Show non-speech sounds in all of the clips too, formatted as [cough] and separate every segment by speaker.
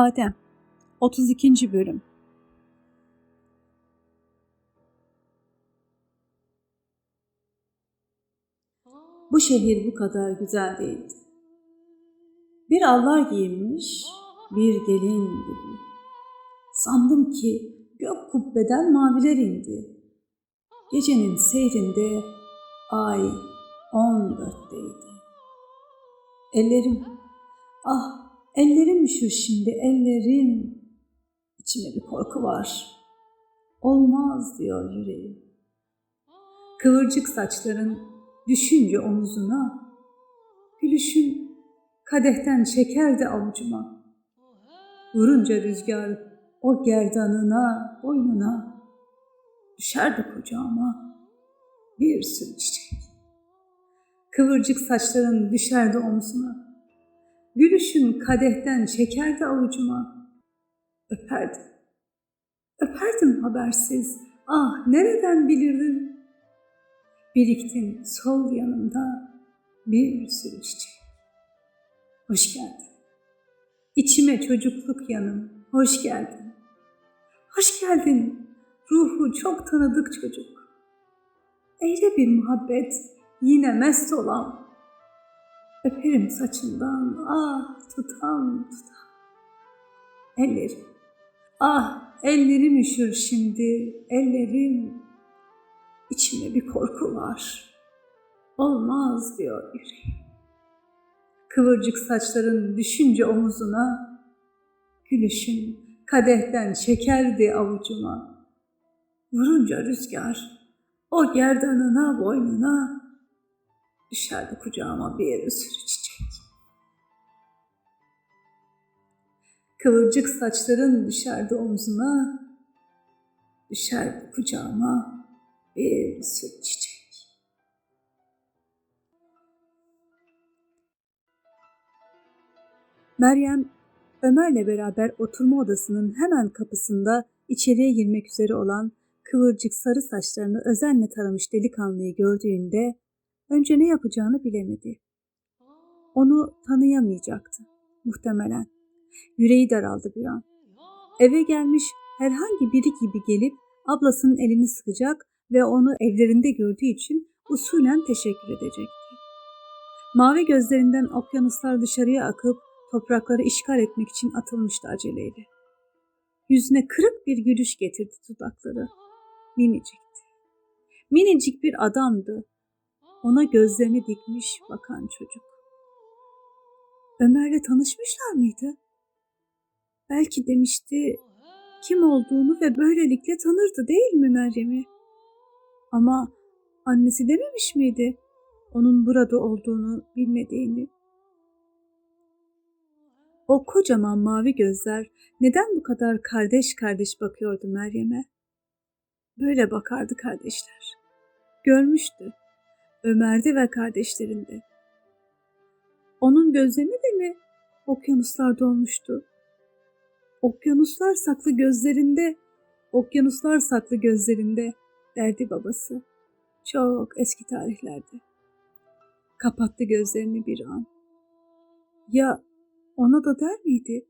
Speaker 1: Adem 32. Bölüm Bu şehir bu kadar güzel değildi. Bir allar giyinmiş, bir gelin gibi. Sandım ki gök kubbeden maviler indi. Gecenin seyrinde ay on dörtteydi. Ellerim, ah ellerim üşür şimdi ellerim. İçime bir korku var. Olmaz diyor yüreğim. Kıvırcık saçların düşünce omuzuna, gülüşün kadehten çekerdi avucuma. Vurunca rüzgar o gerdanına, boynuna, düşerdi kucağıma bir sürü çiçek. Kıvırcık saçların düşerdi omzuna. Gülüşün kadehten çekerdi avucuma. Öperdim. Öperdim habersiz. Ah nereden bilirdim? Biriktin sol yanımda bir sürü çiçek. Hoş geldin. İçime çocukluk yanım. Hoş geldin. Hoş geldin. Ruhu çok tanıdık çocuk. Eyle bir muhabbet yine mest olan. Öperim saçından ah tutam tutam. Ellerim. Ah ellerim üşür şimdi ellerim. İçimde bir korku var. Olmaz diyor yüreğim. Kıvırcık saçların düşünce omuzuna, gülüşün kadehten çekerdi avucuma. Vurunca rüzgar o gerdanına boynuna düşerdi kucağıma bir sürü çiçek. Kıvırcık saçların düşerdi omzuna, düşerdi kucağıma bir sürü çiçek. Meryem, Ömer'le beraber oturma odasının hemen kapısında içeriye girmek üzere olan kıvırcık sarı saçlarını özenle taramış delikanlıyı gördüğünde önce ne yapacağını bilemedi. Onu tanıyamayacaktı muhtemelen. Yüreği daraldı bir an. Eve gelmiş herhangi biri gibi gelip ablasının elini sıkacak ve onu evlerinde gördüğü için usulen teşekkür edecekti. Mavi gözlerinden okyanuslar dışarıya akıp toprakları işgal etmek için atılmıştı aceleyle. Yüzüne kırık bir gülüş getirdi dudakları. Minicikti. Minicik bir adamdı. Ona gözlerini dikmiş bakan çocuk. Ömer'le tanışmışlar mıydı? Belki demişti kim olduğunu ve böylelikle tanırdı değil mi Meryem'i? Ama annesi dememiş miydi onun burada olduğunu bilmediğini? O kocaman mavi gözler neden bu kadar kardeş kardeş bakıyordu Meryem'e? Böyle bakardı kardeşler. Görmüştü. Ömer'de ve kardeşlerinde. Onun gözlerine de mi okyanuslar dolmuştu? Okyanuslar saklı gözlerinde, okyanuslar saklı gözlerinde derdi babası. Çok eski tarihlerde. Kapattı gözlerini bir an. Ya ona da der miydi?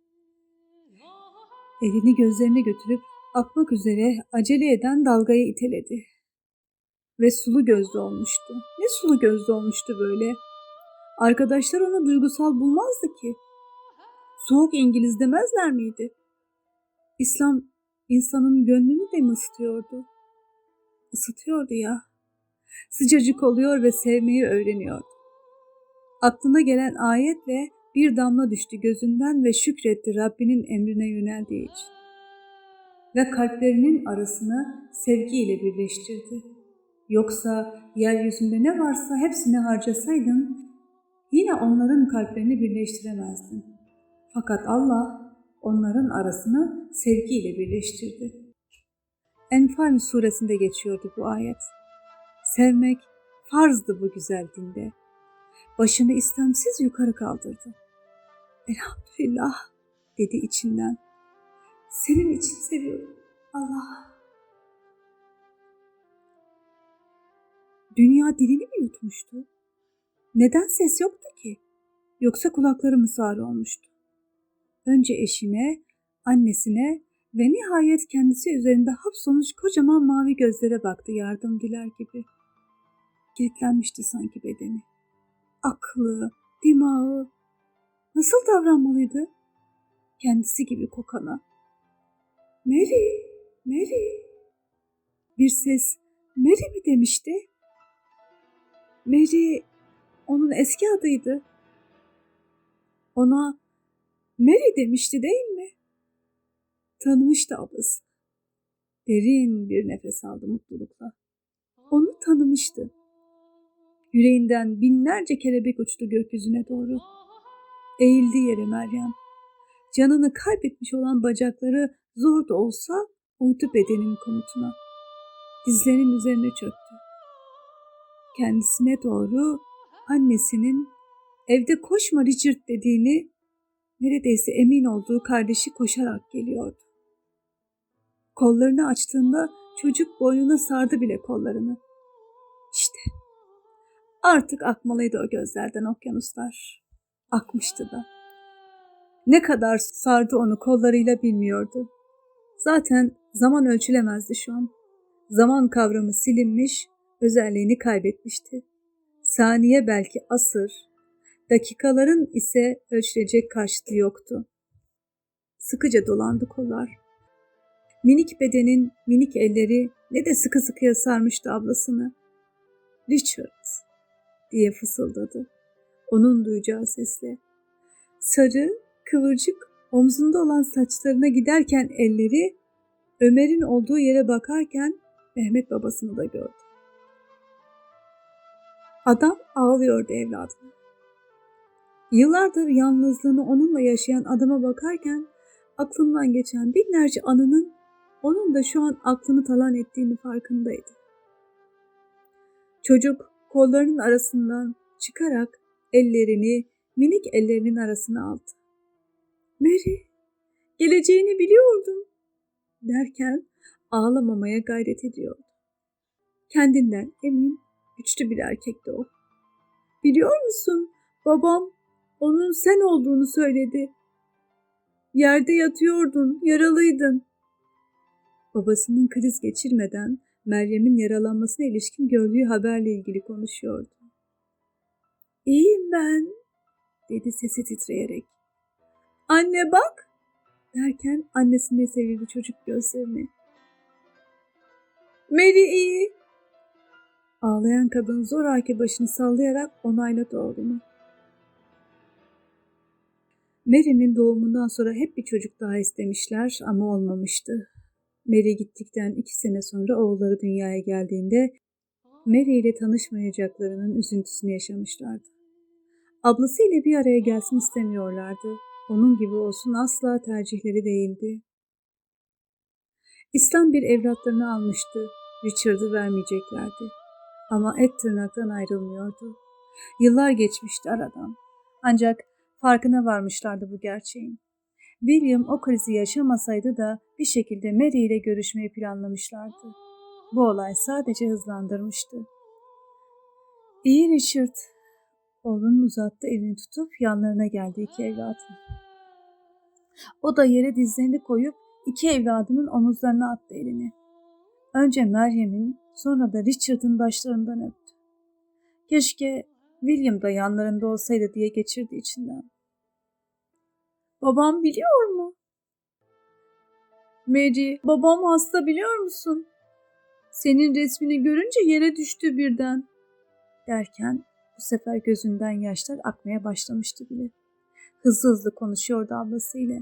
Speaker 1: Elini gözlerine götürüp akmak üzere acele eden dalgayı iteledi. Ve sulu gözlü olmuştu. Sulu gözlü olmuştu böyle. Arkadaşlar ona duygusal bulmazdı ki. Soğuk İngiliz demezler miydi? İslam insanın gönlünü de mi ısıtıyordu? Isıtıyordu ya. Sıcacık oluyor ve sevmeyi öğreniyordu. Aklına gelen ayetle bir damla düştü gözünden ve şükretti Rabbinin emrine yöneldiği için. ve kalplerinin arasını sevgiyle birleştirdi. Yoksa yeryüzünde ne varsa hepsini harcasaydın yine onların kalplerini birleştiremezdin. Fakat Allah onların arasını sevgiyle birleştirdi. Enfal suresinde geçiyordu bu ayet. Sevmek farzdı bu güzel dinde. Başını istemsiz yukarı kaldırdı. Elhamdülillah dedi içinden. Senin için seviyorum Allah. Dünya dilini mi yutmuştu? Neden ses yoktu ki? Yoksa kulakları mı sağır olmuştu? Önce eşine, annesine ve nihayet kendisi üzerinde hapsolmuş kocaman mavi gözlere baktı yardım diler gibi. Kilitlenmişti sanki bedeni. Aklı, dimağı nasıl davranmalıydı? Kendisi gibi kokana. Mary, Mary. Bir ses Mary mi demişti? Mary onun eski adıydı. Ona Mary demişti değil mi? Tanımıştı ablası. Derin bir nefes aldı mutlulukla. Onu tanımıştı. Yüreğinden binlerce kelebek uçtu gökyüzüne doğru. Eğildi yere Meryem. Canını kaybetmiş olan bacakları zor da olsa uydu bedenin komutuna. Dizlerinin üzerine çöktü. Kendisine doğru annesinin evde koşma Richard dediğini neredeyse emin olduğu kardeşi koşarak geliyordu. Kollarını açtığında çocuk boynuna sardı bile kollarını. İşte artık akmalıydı o gözlerden okyanuslar. Akmıştı da. Ne kadar sardı onu kollarıyla bilmiyordu. Zaten zaman ölçülemezdi şu an. Zaman kavramı silinmiş, özelliğini kaybetmişti. Saniye belki asır, dakikaların ise ölçülecek karşıtı yoktu. Sıkıca dolandı kollar. Minik bedenin minik elleri ne de sıkı sıkıya sarmıştı ablasını. Richard diye fısıldadı. Onun duyacağı sesle. Sarı, kıvırcık, omzunda olan saçlarına giderken elleri, Ömer'in olduğu yere bakarken Mehmet babasını da gördü. Adam ağlıyordu evladına. Yıllardır yalnızlığını onunla yaşayan adama bakarken aklından geçen binlerce anının onun da şu an aklını talan ettiğini farkındaydı. Çocuk kollarının arasından çıkarak ellerini minik ellerinin arasına aldı. Mary, geleceğini biliyordum derken ağlamamaya gayret ediyordu. Kendinden emin, güçlü bir erkekti o. Biliyor musun, babam onun sen olduğunu söyledi. Yerde yatıyordun, yaralıydın. Babasının kriz geçirmeden Meryem'in yaralanmasına ilişkin gördüğü haberle ilgili konuşuyordu. İyiyim ben, dedi sesi titreyerek. Anne bak, derken annesine sevildi çocuk gözlerini. Mary iyi. Ağlayan kadın zoraki başını sallayarak onayladı oğlunu. Mary'nin doğumundan sonra hep bir çocuk daha istemişler ama olmamıştı. Mary gittikten iki sene sonra oğulları dünyaya geldiğinde Mary ile tanışmayacaklarının üzüntüsünü yaşamışlardı. Ablası ile bir araya gelsin istemiyorlardı. Onun gibi olsun asla tercihleri değildi. İslam bir evlatlarını almıştı. Richard'ı vermeyeceklerdi. Ama et tırnaktan ayrılmıyordu. Yıllar geçmişti aradan. Ancak farkına varmışlardı bu gerçeğin. William o krizi yaşamasaydı da bir şekilde Mary ile görüşmeyi planlamışlardı. Bu olay sadece hızlandırmıştı. İyi Richard. Oğlunun uzattığı elini tutup yanlarına geldi iki evladın. O da yere dizlerini koyup iki evladının omuzlarına attı elini. Önce Meryem'in sonra da Richard'ın başlarından öptü. Keşke William da yanlarında olsaydı diye geçirdi içinden. Babam biliyor mu? Mary, babam hasta biliyor musun? Senin resmini görünce yere düştü birden. Derken bu sefer gözünden yaşlar akmaya başlamıştı bile. Hızlı hızlı konuşuyordu ablasıyla.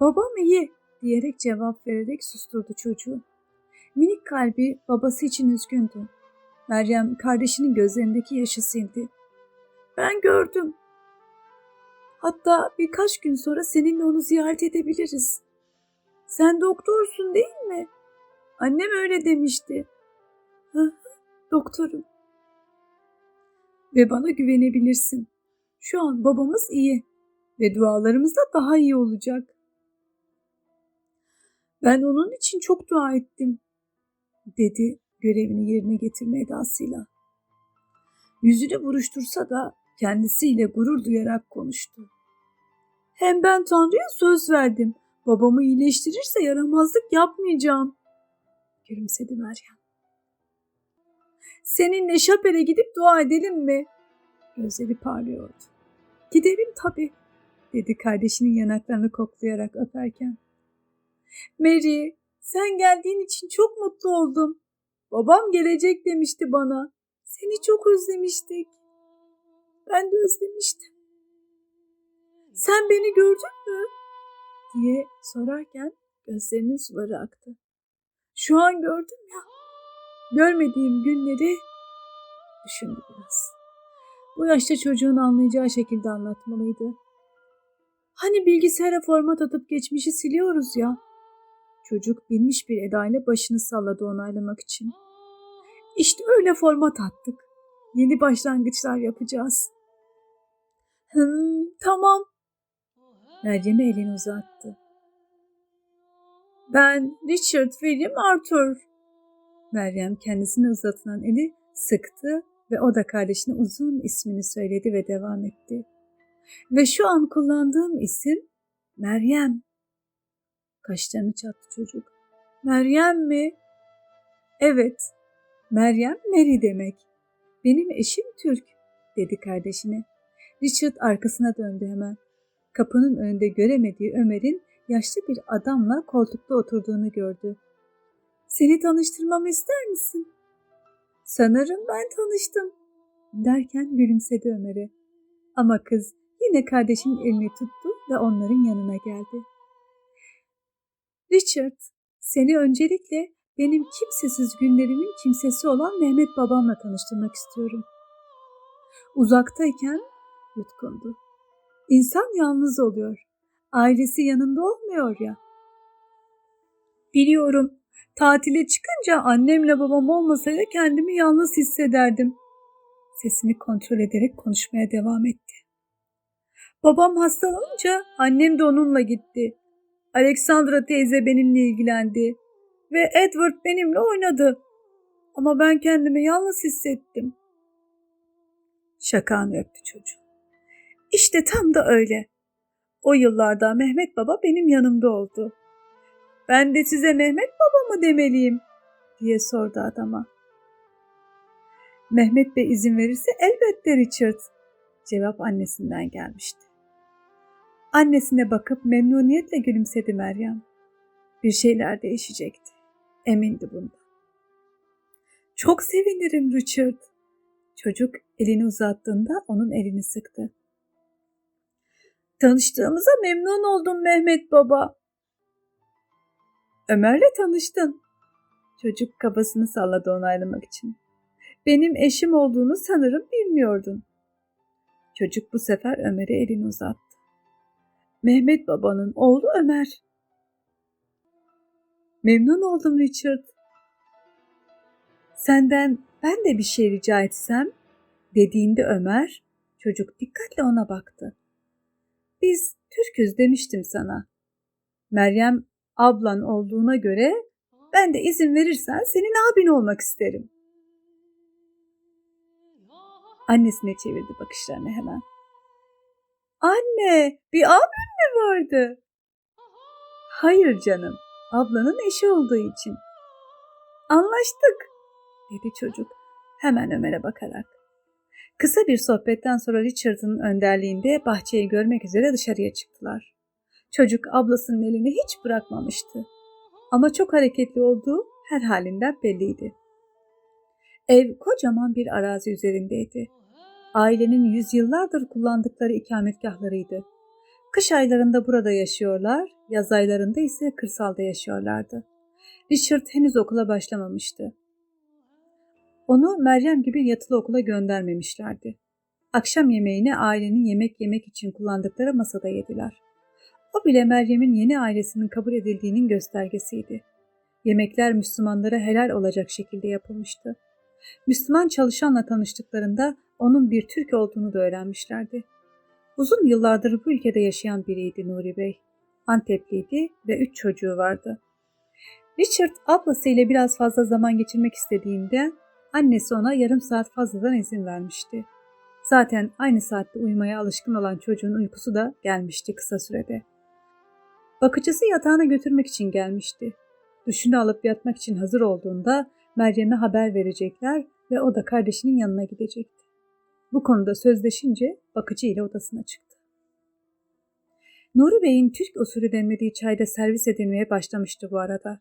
Speaker 1: Babam iyi diyerek cevap vererek susturdu çocuğu. Minik kalbi babası için üzgündü. Meryem kardeşinin gözlerindeki yaşı sildi. Ben gördüm. Hatta birkaç gün sonra seninle onu ziyaret edebiliriz. Sen doktorsun değil mi? Annem öyle demişti. Doktorum. Ve bana güvenebilirsin. Şu an babamız iyi ve dualarımız da daha iyi olacak. Ben onun için çok dua ettim, dedi görevini yerine getirme edasıyla. Yüzünü buruştursa da kendisiyle gurur duyarak konuştu. Hem ben Tanrı'ya söz verdim. Babamı iyileştirirse yaramazlık yapmayacağım. Gülümsedi Meryem. Seninle şapele gidip dua edelim mi? Gözleri parlıyordu. Gidelim tabii, dedi kardeşinin yanaklarını koklayarak öperken. Mary, sen geldiğin için çok mutlu oldum. Babam gelecek demişti bana. Seni çok özlemiştik. Ben de özlemiştim. Sen beni gördün mü? diye sorarken gözlerinin suları aktı. Şu an gördüm ya. Görmediğim günleri düşündü biraz. Bu yaşta çocuğun anlayacağı şekilde anlatmalıydı. Hani bilgisayara format atıp geçmişi siliyoruz ya. Çocuk bilmiş bir edayla başını salladı onaylamak için. [laughs] İşte öyle format attık. Yeni başlangıçlar yapacağız. Hım, tamam. Meryem'e elini uzattı. Ben Richard William Arthur. Meryem kendisine uzatılan eli sıktı ve o da kardeşine uzun ismini söyledi ve devam etti. Ve şu an kullandığım isim Meryem. Kaşlarını çattı çocuk. Meryem mi? Evet. Meryem Mary demek. Benim eşim Türk, dedi kardeşine. Richard arkasına döndü hemen. Kapının önünde göremediği Ömer'in yaşlı bir adamla koltukta oturduğunu gördü. Seni tanıştırmamı ister misin? Sanırım ben tanıştım. Derken gülümsedi Ömer'e. Ama kız yine kardeşinin elini tuttu ve onların yanına geldi. Richard, seni öncelikle benim kimsesiz günlerimin kimsesi olan Mehmet babamla tanıştırmak istiyorum. Uzaktayken yutkundu. İnsan yalnız oluyor. Ailesi yanında olmuyor ya. Biliyorum. Tatile çıkınca annemle babam olmasaydı kendimi yalnız hissederdim. Sesini kontrol ederek konuşmaya devam etti. Babam hastalanınca annem de onunla gitti. Alexandra teyze benimle ilgilendi ve Edward benimle oynadı. Ama ben kendimi yalnız hissettim. Şakanı öptü çocuğu. İşte tam da öyle. O yıllarda Mehmet Baba benim yanımda oldu. Ben de size Mehmet Baba mı demeliyim diye sordu adama. Mehmet Bey izin verirse elbette Richard. Cevap annesinden gelmişti. Annesine bakıp memnuniyetle gülümsedi Meryem. Bir şeyler değişecekti. Emindi bundan. Çok sevinirim Richard. Çocuk elini uzattığında onun elini sıktı. Tanıştığımıza memnun oldum Mehmet Baba. Ömer'le tanıştın. Çocuk kafasını salladı onaylamak için. Benim eşim olduğunu sanırım bilmiyordun. Çocuk bu sefer Ömer'e elini uzattı. Mehmet babanın oğlu Ömer. Memnun oldum Richard. Senden ben de bir şey rica etsem dediğinde Ömer çocuk dikkatle ona baktı. Biz Türküz demiştim sana. Meryem ablan olduğuna göre ben de izin verirsen senin abin olmak isterim. Annesine çevirdi bakışlarını hemen. Anne, bir abin mi vardı? Hayır canım, ablanın eşi olduğu için. Anlaştık, dedi çocuk hemen Ömer'e bakarak. Kısa bir sohbetten sonra Richard'ın önderliğinde bahçeyi görmek üzere dışarıya çıktılar. Çocuk ablasının elini hiç bırakmamıştı. Ama çok hareketli olduğu her halinden belliydi. Ev kocaman bir arazi üzerindeydi. Ailenin yüzyıllardır kullandıkları ikametgahlarıydı. Kış aylarında burada yaşıyorlar, yaz aylarında ise kırsalda yaşıyorlardı. Richard henüz okula başlamamıştı. Onu Meryem gibi yatılı okula göndermemişlerdi. Akşam yemeğini ailenin yemek yemek için kullandıkları masada yediler. O bile Meryem'in yeni ailesinin kabul edildiğinin göstergesiydi. Yemekler Müslümanlara helal olacak şekilde yapılmıştı. Müslüman çalışanla tanıştıklarında onun bir Türk olduğunu da öğrenmişlerdi. Uzun yıllardır bu ülkede yaşayan biriydi Nuri Bey. Antepliydi ve üç çocuğu vardı. Richard ablasıyla biraz fazla zaman geçirmek istediğinde annesi ona yarım saat fazladan izin vermişti. Zaten aynı saatte uyumaya alışkın olan çocuğun uykusu da gelmişti kısa sürede. Bakıcısı yatağına götürmek için gelmişti. Duşunu alıp yatmak için hazır olduğunda Meryem'e haber verecekler ve o da kardeşinin yanına gidecekti. Bu konuda sözleşince bakıcı ile odasına çıktı. Nuri Bey'in Türk usulü demlediği çayda servis edilmeye başlamıştı bu arada.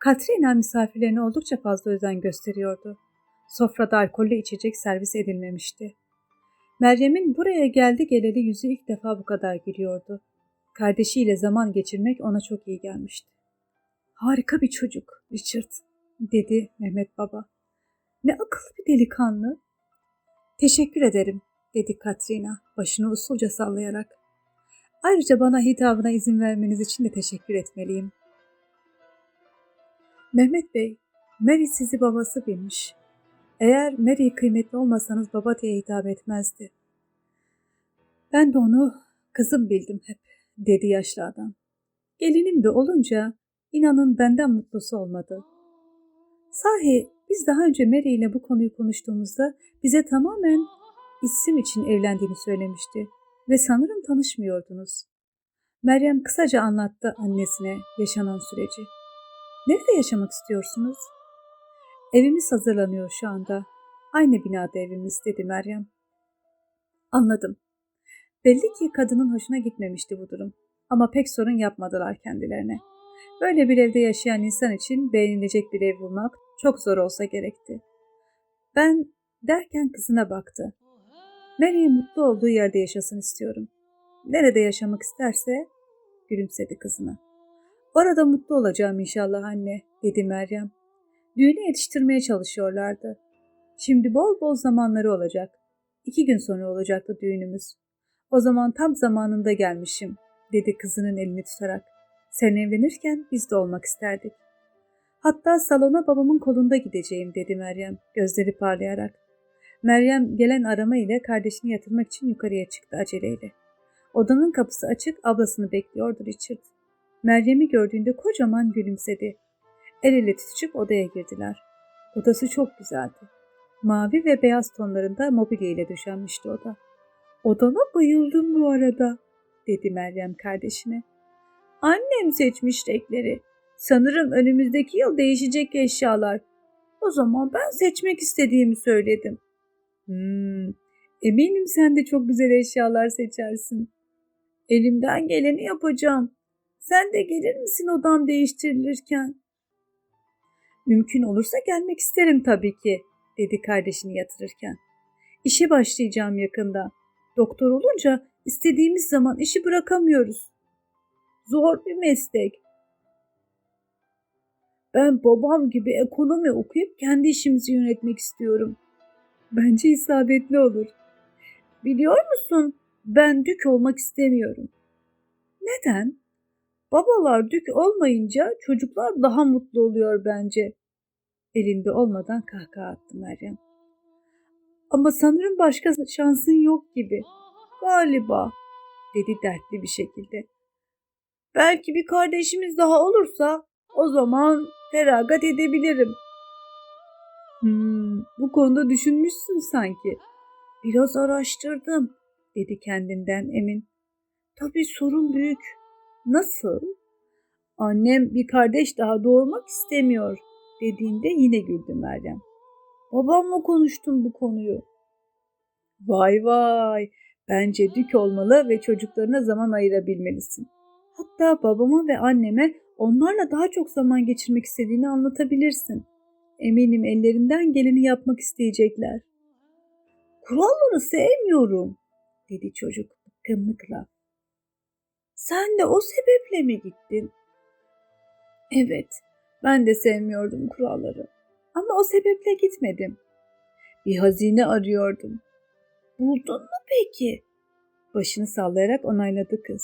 Speaker 1: Katrina misafirlerine oldukça fazla özen gösteriyordu. Sofrada alkollü içecek servis edilmemişti. Meryem'in buraya geldi geleli yüzü ilk defa bu kadar gülüyordu. Kardeşiyle zaman geçirmek ona çok iyi gelmişti. Harika bir çocuk Richard, dedi Mehmet Baba. Ne akıllı bir delikanlı. Teşekkür ederim, dedi Katrina başını usulca sallayarak. Ayrıca bana hitabına izin vermeniz için de teşekkür etmeliyim. Mehmet Bey, Mary sizi babası bilmiş. Eğer Mary'i kıymetli olmasanız baba diye hitap etmezdi. Ben de onu kızım bildim hep, dedi yaşlı adam. Gelinim de olunca inanın benden mutlusu olmadı. Sahi biz daha önce Mary ile bu konuyu konuştuğumuzda bize tamamen isim için evlendiğini söylemişti ve sanırım tanışmıyordunuz. Meryem kısaca anlattı annesine yaşanan süreci. Nerede yaşamak istiyorsunuz? Evimiz hazırlanıyor şu anda. Aynı binada evimiz dedi Meryem. Anladım. Belli ki kadının hoşuna gitmemişti bu durum. Ama pek sorun yapmadılar kendilerine. Böyle bir evde yaşayan insan için beğenilecek bir ev bulmak çok zor olsa gerekti. Ben derken kızına baktı. Mary mutlu olduğu yerde yaşasın istiyorum. Nerede yaşamak isterse gülümsedi kızına. Orada mutlu olacağım inşallah anne, dedi Meryem. Düğüne yetiştirmeye çalışıyorlardı. Şimdi bol bol zamanları olacak. İki gün sonra olacaktı düğünümüz. O zaman tam zamanında gelmişim, dedi kızının elini tutarak. Sen evlenirken biz de olmak isterdik. Hatta salona babamın kolunda gideceğim, dedi Meryem, gözleri parlayarak. Meryem gelen arama ile kardeşini yatırmak için yukarıya çıktı aceleyle. Odanın kapısı açık, ablasını bekliyordu Richard. Meryem'i gördüğünde kocaman gülümsedi. El ele tutuşup odaya girdiler. Odası çok güzeldi. Mavi ve beyaz tonlarında mobilya ile döşenmişti oda. Odana bayıldım bu arada, dedi Meryem kardeşine. Annem seçmiş renkleri. Sanırım önümüzdeki yıl değişecek eşyalar. O zaman ben seçmek istediğimi söyledim. Hmm, eminim sen de çok güzel eşyalar seçersin. Elimden geleni yapacağım. Sen de gelir misin odam değiştirilirken? Mümkün olursa gelmek isterim tabii ki, dedi kardeşini yatırırken. İşe başlayacağım yakında. Doktor olunca istediğimiz zaman işi bırakamıyoruz. Zor bir meslek. Ben babam gibi ekonomi okuyup kendi işimizi yönetmek istiyorum. Bence isabetli olur. Biliyor musun? Ben dük olmak istemiyorum. Neden? Babalar dük olmayınca çocuklar daha mutlu oluyor bence. Elinde olmadan kahkaha attı Meryem. Ama sanırım başka şansın yok gibi. Galiba, dedi dertli bir şekilde. Belki bir kardeşimiz daha olursa o zaman feragat edebilirim. Hmm, bu konuda düşünmüşsün sanki. Biraz araştırdım, dedi kendinden emin. Tabii sorun büyük. Nasıl? Annem bir kardeş daha doğurmak istemiyor dediğinde yine güldü Meryem. Babamla konuştum bu konuyu. Vay vay, bence dük olmalı ve çocuklarına zaman ayırabilmelisin. Hatta babama ve anneme onlarla daha çok zaman geçirmek istediğini anlatabilirsin. Eminim ellerinden geleni yapmak isteyecekler. Kuralları sevmiyorum, dedi çocuk bıkkınlıkla. Sen de o sebeple mi gittin? Evet, ben de sevmiyordum kuralları. Ama o sebeple gitmedim. Bir hazine arıyordum. Buldun mu peki? Başını sallayarak onayladı kız.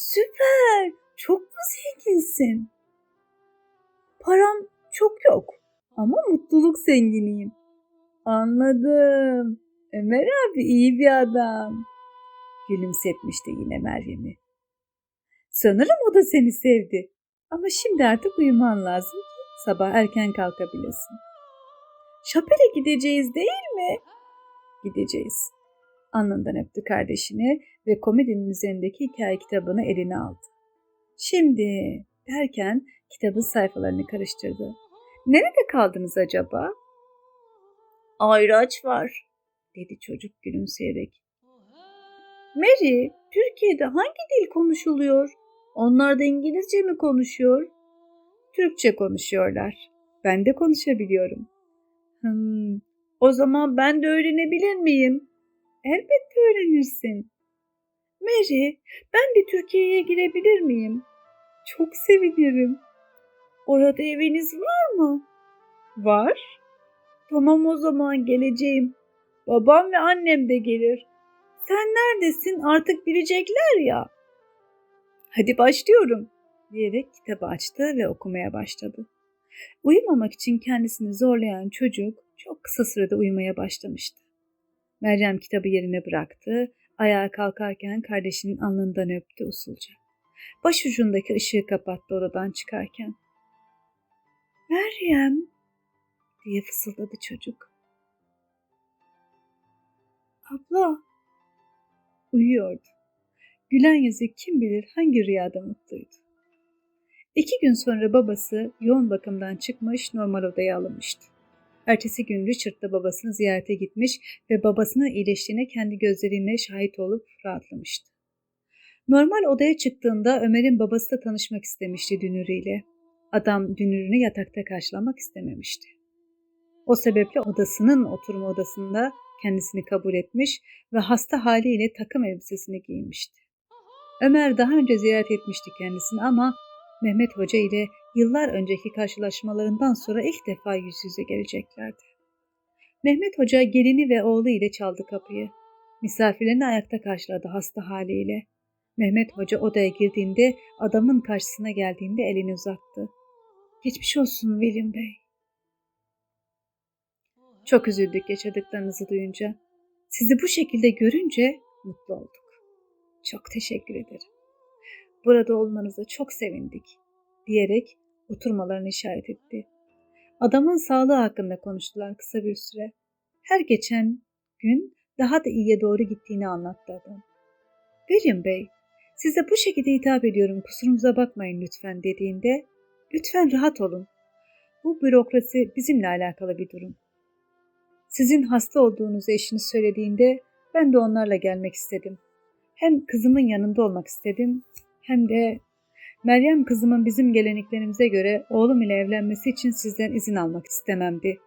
Speaker 1: Süper! Çok mu zenginsin? Param çok yok ama mutluluk zenginiyim. Anladım. Ömer abi iyi bir adam. Gülümsetmişti yine Meryem'i. Sanırım o da seni sevdi. Ama şimdi artık uyuman lazım ki sabah erken kalkabilesin. Şapele gideceğiz değil mi? Gideceğiz. Alnından öptü kardeşini ve komedinin üzerindeki hikaye kitabını eline aldı. Şimdi derken kitabın sayfalarını karıştırdı. Nerede kaldınız acaba? Ayraç var, dedi çocuk gülümseyerek. Mary, Türkiye'de hangi dil konuşuluyor? Onlar da İngilizce mi konuşuyor? Türkçe konuşuyorlar. Ben de konuşabiliyorum. Hmm, o zaman ben de öğrenebilir miyim? Elbette öğrenirsin. Mary, ben de Türkiye'ye girebilir miyim? Çok sevinirim. Orada eviniz var mı? Var. Tamam o zaman geleceğim. Babam ve annem de gelir. Sen neredesin artık bilecekler ya. Hadi başlıyorum diyerek kitabı açtı ve okumaya başladı. Uyumamak için kendisini zorlayan çocuk çok kısa sürede uyumaya başlamıştı. Meryem kitabı yerine bıraktı, ayağa kalkarken kardeşinin alnından öptü usulca. Başucundaki ışığı kapattı odadan çıkarken. Meryem diye fısıldadı çocuk. Abla uyuyordu. Gülen yüzü kim bilir hangi rüyada mutluydu. İki gün sonra babası yoğun bakımdan çıkmış normal odaya alınmıştı. Ertesi gün Richard da babasını ziyarete gitmiş ve babasının iyileştiğine kendi gözleriyle şahit olup rahatlamıştı. Normal odaya çıktığında Ömer'in babası da tanışmak istemişti Dünürü ile. Adam Dünür'ünü yatakta karşılamak istememişti. O sebeple odasının oturma odasında kendisini kabul etmiş ve hasta haliyle takım elbisesini giymişti. Ömer daha önce ziyaret etmişti kendisini ama Mehmet Hoca ile yıllar önceki karşılaşmalarından sonra ilk defa yüz yüze geleceklerdi. Mehmet Hoca gelini ve oğlu ile çaldı kapıyı. Misafirlerini ayakta karşıladı hasta haliyle. Mehmet Hoca odaya girdiğinde adamın karşısına geldiğinde elini uzattı. Geçmiş olsun Velim Bey. Çok üzüldük yaşadıklarınızı duyunca. Sizi bu şekilde görünce mutlu olduk. Çok teşekkür ederim. Burada olmanıza çok sevindik diyerek oturmalarını işaret etti. Adamın sağlığı hakkında konuştular kısa bir süre. Her geçen gün daha da iyiye doğru gittiğini anlattı adam. Verim Bey, size bu şekilde hitap ediyorum kusurumuza bakmayın lütfen dediğinde lütfen rahat olun. Bu bürokrasi bizimle alakalı bir durum. Sizin hasta olduğunuzu eşiniz söylediğinde ben de onlarla gelmek istedim. Hem kızımın yanında olmak istedim hem de Meryem kızımın bizim geleneklerimize göre oğlum ile evlenmesi için sizden izin almak istememdi.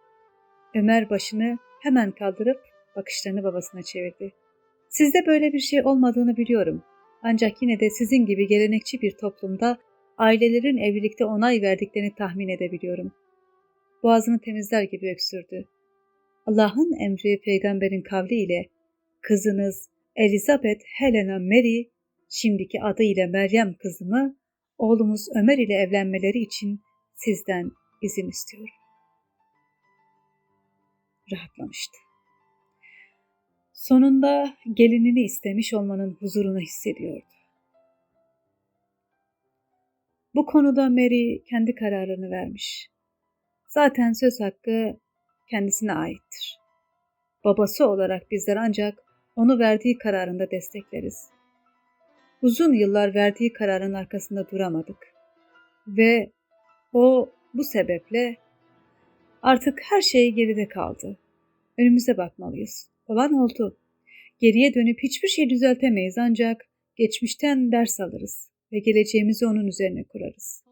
Speaker 1: Ömer başını hemen kaldırıp bakışlarını babasına çevirdi. Sizde böyle bir şey olmadığını biliyorum. Ancak yine de sizin gibi gelenekçi bir toplumda ailelerin evlilikte onay verdiklerini tahmin edebiliyorum. Boğazını temizler gibi öksürdü. Allah'ın emri peygamberin kavliyle kızınız Elizabeth Helena Mary şimdiki adıyla Meryem kızımı oğlumuz Ömer ile evlenmeleri için sizden izin istiyorum. Rahatlamıştı. Sonunda gelinini istemiş olmanın huzurunu hissediyordu. Bu konuda Mary kendi kararını vermiş. Zaten söz hakkı kendisine aittir. Babası olarak bizler ancak onu verdiği kararında destekleriz. Uzun yıllar verdiği kararın arkasında duramadık. Ve o bu sebeple artık her şey geride kaldı. Önümüze bakmalıyız. Olan oldu. Geriye dönüp hiçbir şey düzeltemeyiz ancak geçmişten ders alırız ve geleceğimizi onun üzerine kurarız.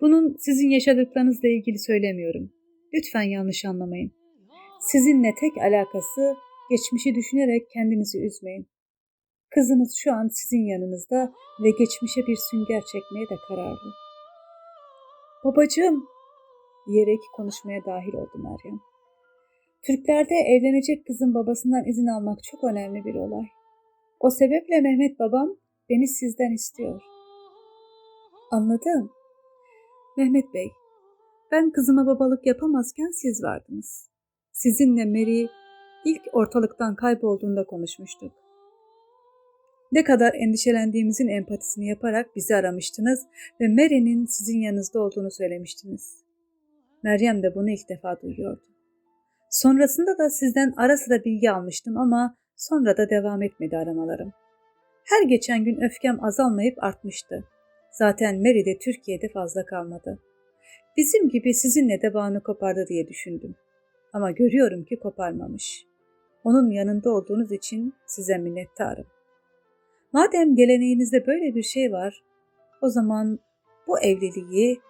Speaker 1: Bunun sizin yaşadıklarınızla ilgili söylemiyorum. Lütfen yanlış anlamayın. Sizinle tek alakası geçmişi düşünerek kendinizi üzmeyin. Kızınız şu an sizin yanınızda ve geçmişe bir sünger çekmeye de kararlı. Babacığım diyerek konuşmaya dahil oldu Meryem. Türklerde evlenecek kızın babasından izin almak çok önemli bir olay. O sebeple Mehmet babam beni sizden istiyor. Anladım. Mehmet Bey, ben kızıma babalık yapamazken siz vardınız. Sizinle Mary ilk ortalıktan kaybolduğunda konuşmuştuk. Ne kadar endişelendiğimizin empatisini yaparak bizi aramıştınız ve Mary'nin sizin yanınızda olduğunu söylemiştiniz. Meryem de bunu ilk defa duyuyordu. Sonrasında da sizden ara sıra bilgi almıştım ama sonra da devam etmedi aramalarım. Her geçen gün öfkem azalmayıp artmıştı. Zaten Mary de Türkiye'de fazla kalmadı. Bizim gibi sizinle de bağını kopardı diye düşündüm. Ama görüyorum ki koparmamış. Onun yanında olduğunuz için size minnettarım. Madem geleneğinizde böyle bir şey var, o zaman bu evliliği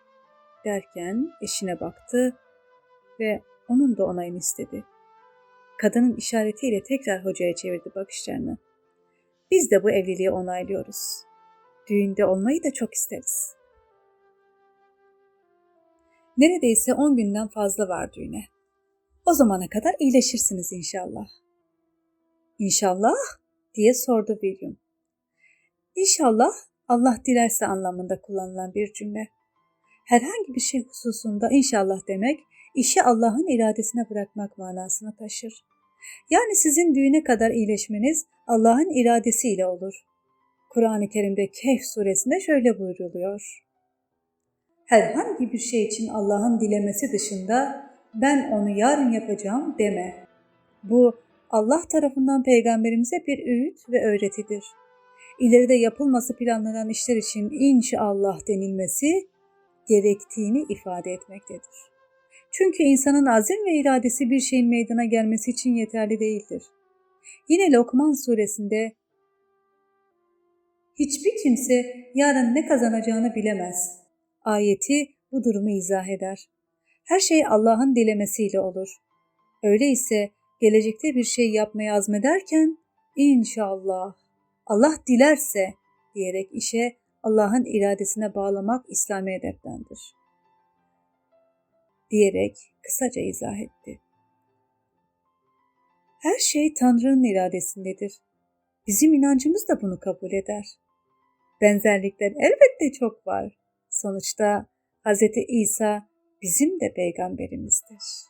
Speaker 1: derken eşine baktı ve onun da onayını istedi. Kadının işaretiyle tekrar hocaya çevirdi bakışlarını. Biz de bu evliliği onaylıyoruz. Düğünde olmayı da çok isteriz. Neredeyse 10 günden fazla var düğüne. O zamana kadar iyileşirsiniz inşallah. İnşallah diye sordu William. İnşallah Allah dilerse anlamında kullanılan bir cümle. Herhangi bir şey hususunda inşallah demek, işi Allah'ın iradesine bırakmak manasını taşır. Yani sizin düğüne kadar iyileşmeniz Allah'ın iradesiyle olur. Kur'an-ı Kerim'de Kehf suresinde şöyle buyruluyor. Herhangi bir şey için Allah'ın dilemesi dışında ben onu yarın yapacağım deme. Bu Allah tarafından peygamberimize bir öğüt ve öğretidir. İleride yapılması planlanan işler için inşallah denilmesi gerektiğini ifade etmektedir. Çünkü insanın azim ve iradesi bir şeyin meydana gelmesi için yeterli değildir. Yine Lokman suresinde hiçbir kimse yarın ne kazanacağını bilemez. Ayeti bu durumu izah eder. Her şey Allah'ın dilemesiyle olur. Öyleyse gelecekte bir şey yapmaya azmederken inşallah Allah dilerse diyerek işe Allah'ın iradesine bağlamak İslami edeptendir. Diyerek kısaca izah etti. Her şey Tanrı'nın iradesindedir. Bizim inancımız da bunu kabul eder. Benzerlikler elbette çok var. Sonuçta Hz. İsa bizim de peygamberimizdir.